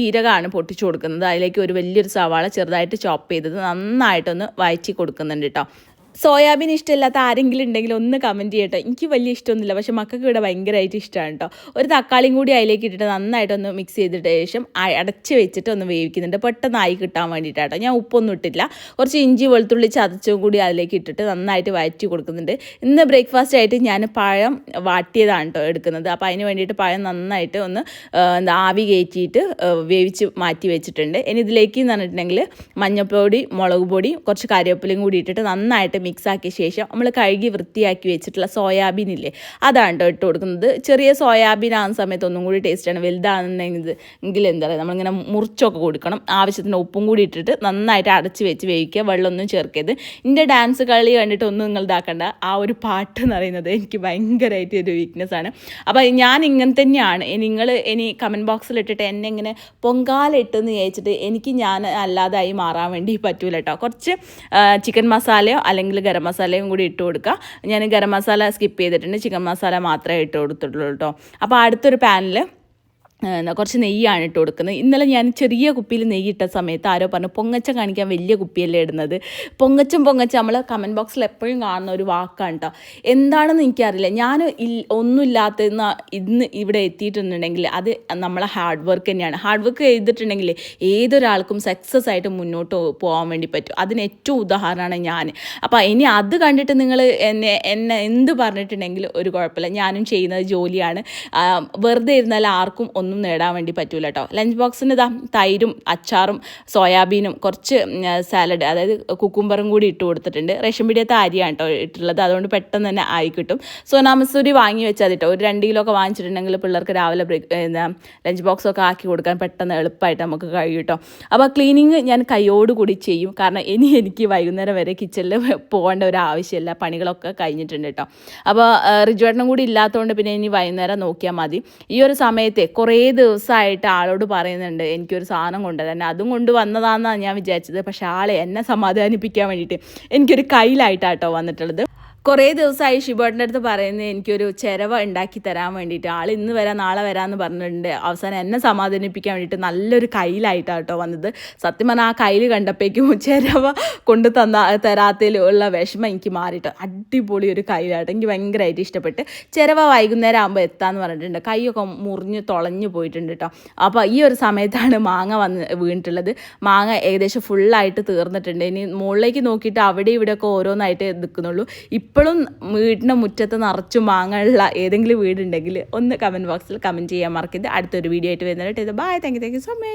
ജീരകമാണ് പൊട്ടിച്ചു കൊടുക്കുന്നത്. അതിലേക്ക് ഒരു വലിയൊരു സവാള ചെറുതായിട്ട് ചോപ്പ് ചെയ്തത് നന്നായിട്ടൊന്ന് വഴറ്റി കൊടുക്കുന്നുണ്ട് കേട്ടോ സോയാബീൻ ഇഷ്ടമില്ലാത്ത ആരെങ്കിലും ഉണ്ടെങ്കിൽ ഒന്ന് കമന്റ് ചെയ്യട്ടോ. എനിക്ക് വലിയ ഇഷ്ടമൊന്നുമില്ല. പക്ഷേ മക്കൾക്ക് ഇവിടെ ഭയങ്കരമായിട്ട് ഇഷ്ടമാണ് കേട്ടോ. ഒരു തക്കാളിയും കൂടി അതിലേക്ക് ഇട്ടിട്ട് നന്നായിട്ടൊന്ന് മിക്സ് ചെയ്തിട്ട് ശേഷം അടച്ച് വെച്ചിട്ട് ഒന്ന് വേവിക്കുന്നുണ്ട്. പെട്ടെന്ന് ആയി കിട്ടാൻ വേണ്ടിയിട്ടാട്ടോ. ഞാൻ ഉപ്പൊന്നും ഇട്ടില്ല കുറച്ച് ഇഞ്ചി വെളുത്തുള്ളി ചതച്ചും കൂടി അതിലേക്ക് ഇട്ടിട്ട് നന്നായിട്ട് വഴറ്റി കൊടുക്കുന്നുണ്ട്. ഇന്ന് ബ്രേക്ക്ഫാസ്റ്റ് ആയിട്ട് ഞാൻ പഴം വാട്ടിയതാണ് കേട്ടോ എടുക്കുന്നത്. അപ്പോൾ അതിന് വേണ്ടിയിട്ട് പഴം നന്നായിട്ട് ഒന്ന് എന്താ ആവി കയറ്റിയിട്ട് വേവിച്ച് മാറ്റി വെച്ചിട്ടുണ്ട്. ഇനി ഇതിലേക്ക് എന്ന് പറഞ്ഞിട്ടുണ്ടെങ്കിൽ മഞ്ഞൾപ്പൊടി മുളക് പൊടി കുറച്ച് കറിവേപ്പിലയും കൂടി ഇട്ടിട്ട് നന്നായിട്ട് മിക്സ് ആക്കിയ ശേഷം നമ്മൾ കഴുകി വൃത്തിയാക്കി വെച്ചിട്ടുള്ള സോയാബീൻ ഇല്ലേ അതാണ് കേട്ടോ ഇട്ട് കൊടുക്കുന്നത്. ചെറിയ സോയാബീൻ ആകുന്ന സമയത്ത് ഒന്നും കൂടി ടേസ്റ്റാണ് വലുതാണെന്നെങ്കിൽ എന്താ പറയുക നമ്മളിങ്ങനെ മുറിച്ചൊക്കെ കൊടുക്കണം. ആവശ്യത്തിന് ഉപ്പും കൂടി ഇട്ടിട്ട് നന്നായിട്ട് അടച്ച് വെച്ച് വേവിക്കുക. വെള്ളമൊന്നും ചേർക്കരുത്. എന്റെ ഡാൻസ് കളി കണ്ടിട്ട് ഒന്നും നിങ്ങൾ ഇതാക്കണ്ട. ആ ഒരു പാട്ട് എന്ന് പറയുന്നത് എനിക്ക് ഭയങ്കരമായിട്ട് ഒരു വീക്ക്നെസ് ആണ്. അപ്പോൾ ഞാൻ ഇങ്ങനെ തന്നെയാണ്. നിങ്ങൾ ഇനി കമന്റ് ബോക്സിൽ ഇട്ടിട്ട് എന്നെ ഇങ്ങനെ പൊങ്കാല ഇട്ടെന്ന് ചോദിച്ചിട്ട് എനിക്ക് ഞാൻ അല്ലാതായി മാറാൻ വേണ്ടി പറ്റൂല കേട്ടോ കുറച്ച് ചിക്കൻ മസാലയോ അല്ലെങ്കിൽ ഗരം മസാലയും കൂടി ഇട്ട് കൊടുക്കുക. ഞാൻ ഗരം മസാല സ്കിപ്പ് ചെയ്തിട്ടുണ്ട്. ചിക്കൻ മസാല മാത്രമേ ഇട്ട് കൊടുത്തിട്ടുള്ളൂ കേട്ടോ അപ്പോൾ അടുത്തൊരു പാനിൽ കുറച്ച് നെയ്യാണ് ഇട്ട് കൊടുക്കുന്നത്. ഇന്നലെ ഞാൻ ചെറിയ കുപ്പിയിൽ നെയ്യ് ഇട്ട സമയത്ത് ആരോ പറഞ്ഞു പൊങ്ങച്ചം കാണിക്കാൻ വലിയ കുപ്പിയല്ലേ ഇടുന്നത്? പൊങ്ങച്ചും പൊങ്ങച്ചം നമ്മൾ കമന്റ് ബോക്സിൽ എപ്പോഴും കാണുന്ന ഒരു വാക്കാണ് കേട്ടോ എന്താണെന്ന് എനിക്കറിയില്ല. ഞാൻ ഒന്നുമില്ലാത്ത ഇന്ന് ഇവിടെ എത്തിയിട്ടുണ്ടെങ്കിൽ അത് നമ്മളെ ഹാർഡ് വർക്ക് തന്നെയാണ്. ഹാർഡ് വർക്ക് ചെയ്തിട്ടുണ്ടെങ്കിൽ ഏതൊരാൾക്കും സക്സസ് ആയിട്ട് മുന്നോട്ട് പോകാൻ വേണ്ടി പറ്റും. അതിന് ഏറ്റവും ഉദാഹരണമാണ് ഞാൻ. അപ്പോൾ ഇനി അത് കണ്ടിട്ട് നിങ്ങൾ എന്നെ എന്നെ എന്ത് പറഞ്ഞിട്ടുണ്ടെങ്കിൽ ഒരു കുഴപ്പമില്ല. ഞാനും ചെയ്യുന്നത് ജോലിയാണ്. വെറുതെ ഇരുന്നാൽ ആർക്കും ഒന്നും നേടാൻ വേണ്ടി പറ്റൂല കേട്ടോ ലഞ്ച് ബോക്സിന് ഇതാ തൈരും അച്ചാറും സോയാബീനും കുറച്ച് സാലഡ് അതായത് കുക്കുംബറും കൂടി ഇട്ട് കൊടുത്തിട്ടുണ്ട്. റേഷൻ പിടിയത്തെ അരിയാണ് കേട്ടോ ഇട്ടുള്ളത് അതുകൊണ്ട് പെട്ടെന്ന് തന്നെ ആയി കിട്ടും. സോനാമസൂരി വാങ്ങി വെച്ചാൽ കേട്ടോ ഒരു രണ്ട് കിലോ ഒക്കെ വാങ്ങിച്ചിട്ടുണ്ടെങ്കിൽ പിള്ളേർക്ക് രാവിലെ എന്താ ലഞ്ച് ബോക്സ് ഒക്കെ ആക്കി കൊടുക്കാൻ പെട്ടെന്ന് എളുപ്പമായിട്ട് നമുക്ക് കഴിയും കേട്ടോ അപ്പോൾ ക്ലീനിങ് ഞാൻ കൈയോടുകൂടി ചെയ്യും. കാരണം ഇനി എനിക്ക് വൈകുന്നേരം വരെ കിച്ചണിൽ പോകേണ്ട ഒരു ആവശ്യമില്ല. പണികളൊക്കെ കഴിഞ്ഞിട്ടുണ്ട് കേട്ടോ അപ്പോൾ റിജുവേട്ടനും കൂടി ഇല്ലാത്തതുകൊണ്ട് പിന്നെ ഇനി വൈകുന്നേരം നോക്കിയാൽ മതി. ഈ ഒരു സമയത്തെ കുറേ ദിവസമായിട്ട് ആളോട് പറയുന്നുണ്ട് എനിക്കൊരു സാധനം കൊണ്ടുവരാൻ. അതും കൊണ്ട് വന്നതാണെന്നാണ് ഞാൻ വിചാരിച്ചത്. പക്ഷേ ആളെ എന്നെ സമാധാനിപ്പിക്കാൻ വേണ്ടിയിട്ട് എനിക്കൊരു കയ്യിലായിട്ടാട്ടോ വന്നിട്ടുള്ളത്. കുറേ ദിവസമായി ഷിബേട്ടന്റെ അടുത്ത് പറയുന്നത് എനിക്കൊരു ചിരവ ഉണ്ടാക്കി തരാൻ വേണ്ടിയിട്ട്. ആൾ ഇന്ന് വരാം നാളെ വരാമെന്ന് പറഞ്ഞിട്ടുണ്ട്. അവസാനം എന്നെ സമാധാനിപ്പിക്കാൻ വേണ്ടിയിട്ട് നല്ലൊരു കയ്യിലായിട്ടാണ് കേട്ടോ വന്നത്. സത്യം പറഞ്ഞാൽ ആ കയ്യിൽ കണ്ടപ്പോഴേക്കും ചിരവ കൊണ്ട് തന്ന തരാത്തതിൽ ഉള്ള വിഷമം എനിക്ക് മാറിയിട്ട്. അടിപൊളി ഒരു കയ്യിലായിട്ട് എനിക്ക് ഭയങ്കരമായിട്ട് ഇഷ്ടപ്പെട്ട് ചിരവ വൈകുന്നേരം ആകുമ്പോൾ എത്താന്ന് പറഞ്ഞിട്ടുണ്ട്. കൈയൊക്കെ മുറിഞ്ഞ് തുളഞ്ഞു പോയിട്ടുണ്ട് കേട്ടോ അപ്പോൾ ഈ ഒരു സമയത്താണ് മാങ്ങ വന്ന് വീണിട്ടുള്ളത്. മാങ്ങ ഏകദേശം ഫുള്ളായിട്ട് തീർന്നിട്ടുണ്ട്. ഇനി മുകളിലേക്ക് നോക്കിയിട്ട് അവിടെ ഇവിടെയൊക്കെ ഓരോന്നായിട്ട് നിൽക്കുന്നുള്ളൂ. ഇപ്പോഴും വീടിന്റെ മുറ്റത്ത് നിറച്ച് മാങ്ങയുള്ള ഏതെങ്കിലും വീടുണ്ടെങ്കിൽ ഒന്ന് കമന്റ് ബോക്സിൽ കമന്റ് ചെയ്യാൻ മറക്കരുത് അടുത്തൊരു വീഡിയോ ആയിട്ട് വരുന്നതായിട്ട് ഇത് bye thank you thank you so much